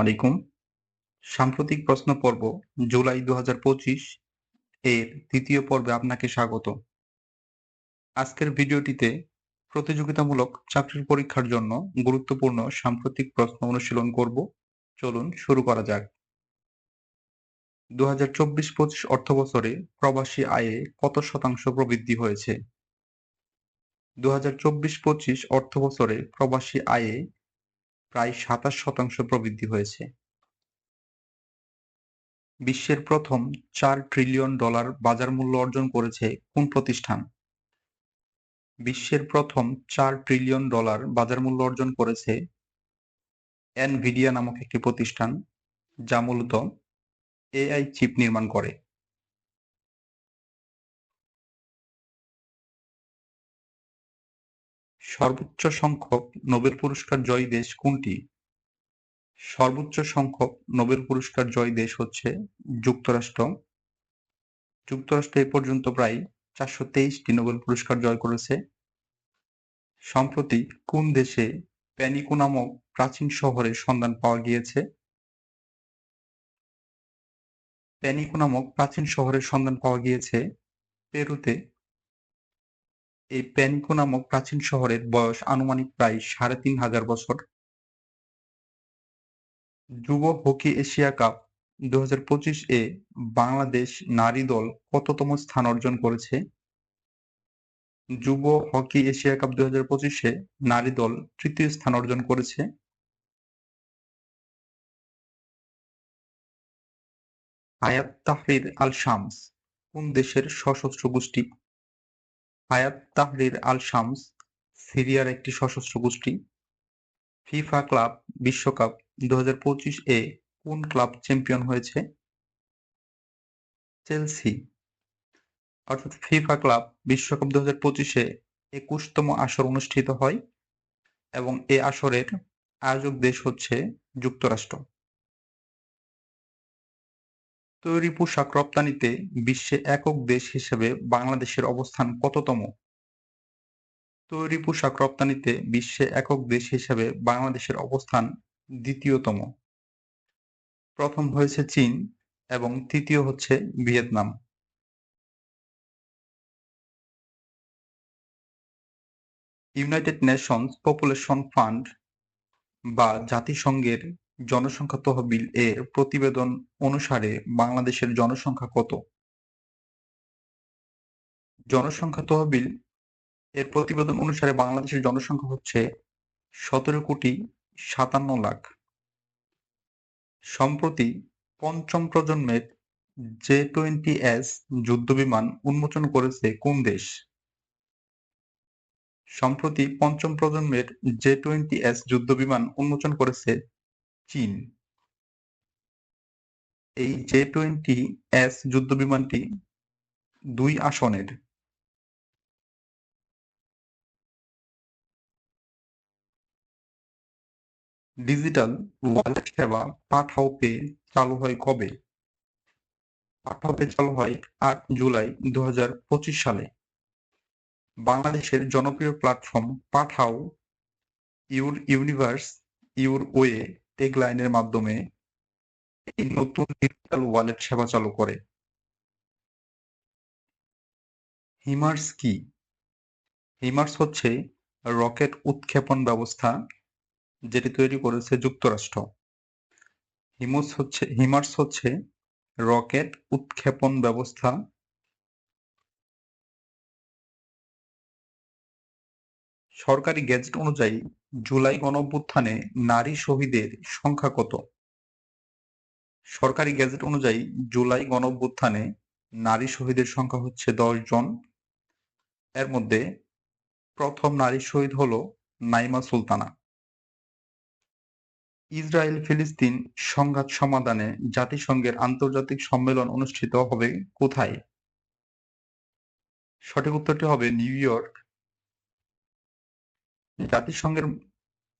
আলাইকুম। সাম্প্রতিক প্রশ্ন পর্ব জুলাই দু এর তৃতীয় পর্বে আপনাকে স্বাগত। আজকের ভিডিওটিতে প্রতিযোগিতামূলক চাকরির পরীক্ষার জন্য গুরুত্বপূর্ণ সাম্প্রতিক প্রশ্ন অনুশীলন করব। চলুন শুরু করা যাক। দু হাজার চব্বিশ পঁচিশ অর্থ বছরে প্রবাসী আয়ে কত শতাংশ প্রবৃদ্ধি হয়েছে? দু হাজার চব্বিশ পঁচিশ অর্থ বছরে প্রবাসী আয়ে প্রায় সাতাশ শতাংশ প্রবৃদ্ধি হয়েছে। বিশ্বের প্রথম চার ট্রিলিয়ন ডলার বাজার মূল্য অর্জন করেছে কোন প্রতিষ্ঠান? বিশ্বের প্রথম চার ট্রিলিয়ন ডলার বাজার মূল্য অর্জন করেছে এনভিডিয়া নামক একটি প্রতিষ্ঠান, যা মূলত এআই চিপ নির্মাণ করে। সর্বোচ্চ সংখ্যক নোবেল পুরস্কার জয়ী দেশ কোনটি? সর্বোচ্চ সংখ্যক নোবেল পুরস্কার জয়ী দেশ হচ্ছে যুক্তরাষ্ট্র। যুক্তরাষ্ট্র এ পর্যন্ত প্রায় চারশো তেইশটি নোবেল পুরস্কার জয় করেছে। সম্প্রতি কোন দেশে প্যানিকো নামক প্রাচীন শহরের সন্ধান পাওয়া গিয়েছে? প্যানিকো নামক প্রাচীন শহরের সন্ধান পাওয়া গিয়েছে পেরুতে। এই প্যানিকো নামক প্রাচীন শহরের বয়স আনুমানিক প্রায় সাড়ে তিন হাজার বছর। যুব হকি এশিয়া কাপ দু হাজার পঁচিশ এ বাংলাদেশ নারী দল কততম স্থান অর্জন করেছে? যুব হকি এশিয়া কাপ দু হাজার পঁচিশে নারী দল তৃতীয় স্থান অর্জন করেছে। আয়াত তাহরির আল শামস কোন দেশের সশস্ত্র গোষ্ঠী? হায়াত তাহরির আল শামস সিরিয়ার একটি সশস্ত্র গোষ্ঠী। ফিফা ক্লাব বিশ্বকাপ দু হাজার পঁচিশ এ কোন ক্লাব চ্যাম্পিয়ন হয়েছে? চেলসি। অর্থাৎ ফিফা ক্লাব বিশ্বকাপ দু হাজার পঁচিশে একুশতম আসর অনুষ্ঠিত হয় এবং এ আসরের আয়োজক দেশ হচ্ছে যুক্তরাষ্ট্র। তৈরি পোশাক রপ্তানিতে বিশ্বে একক দেশ হিসেবে বাংলাদেশের অবস্থান কততম? তৈরি পোশাক রপ্তানিতে বিশ্বে একক দেশ হিসেবে বাংলাদেশের অবস্থান দ্বিতীয়তম। প্রথম হয়েছে চীন এবং তৃতীয় হচ্ছে Vietnam. United Nations population fund বা জাতিসংঘের জনসংখ্যা তহবিল এর প্রতিবেদন অনুসারে বাংলাদেশের জনসংখ্যা কত? জনসংখ্যা তহবিল এর প্রতিবেদন অনুসারে বাংলাদেশের জনসংখ্যা হচ্ছে সতেরো কোটি সাতান্ন লাখ। সম্প্রতি পঞ্চম প্রজন্মের জে টোয়েন্টি এস যুদ্ধবিমান উন্মোচন করেছে কোন দেশ? সম্প্রতি পঞ্চম প্রজন্মের জে টোয়েন্টি এস যুদ্ধবিমান উন্মোচন করেছে চীন। এই জে টোয়েন্টি এস যুদ্ধ বিমানটি দুই আসনের। ডিজিটাল ওয়ালেট সেবা পাঠাও পে চালু হয় কবে? পাঠাও পে চালু হয় আট জুলাই দু হাজার পঁচিশ সালে। বাংলাদেশের জনপ্রিয় platform Pathao your universe, your way টেগলাইনের মাধ্যমে এই নতুন ডিজিটাল ওয়ালেট সেবা চালু করে। হিমার্স কি? হিমার্স হচ্ছে রকেট উৎক্ষেপণ ব্যবস্থা যেটি তৈরি করেছে যুক্তরাষ্ট্র। হিমস হচ্ছে হিমার্স হচ্ছে রকেট উৎক্ষেপণ ব্যবস্থা সরকারি গেজেট অনুযায়ী জুলাই গণঅভ্যুত্থানে নারী শহীদের সংখ্যা কত? সরকারি গেজেট অনুযায়ী জুলাই গণঅভ্যুত্থানে নারী শহীদের সংখ্যা হচ্ছে দশ জন। এর মধ্যে প্রথম নারী শহীদ হলো নাইমা সুলতানা। ইসরায়েল ফিলিস্তিন সংঘাত সমাধানে জাতিসংঘের আন্তর্জাতিক সম্মেলন অনুষ্ঠিত হবে কোথায়? সঠিক উত্তরটি হবে নিউ ইয়র্ক। জাতিসংঘের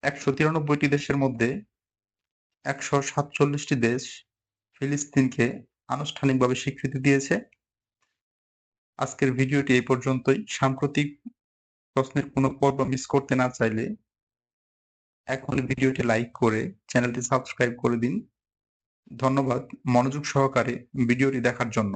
একশো তিরানব্বইটি দেশের মধ্যে একশো সাতচল্লিশটি দেশ ফিলিস্তিনকে আনুষ্ঠানিকভাবে স্বীকৃতি দিয়েছে। আজকের ভিডিওটি এই পর্যন্তই। সাম্প্রতিক প্রশ্নের কোনো পর্ব মিস করতে না চাইলে এখন ভিডিওটি লাইক করে চ্যানেলটি সাবস্ক্রাইব করে দিন। ধন্যবাদ মনোযোগ সহকারে ভিডিওটি দেখার জন্য।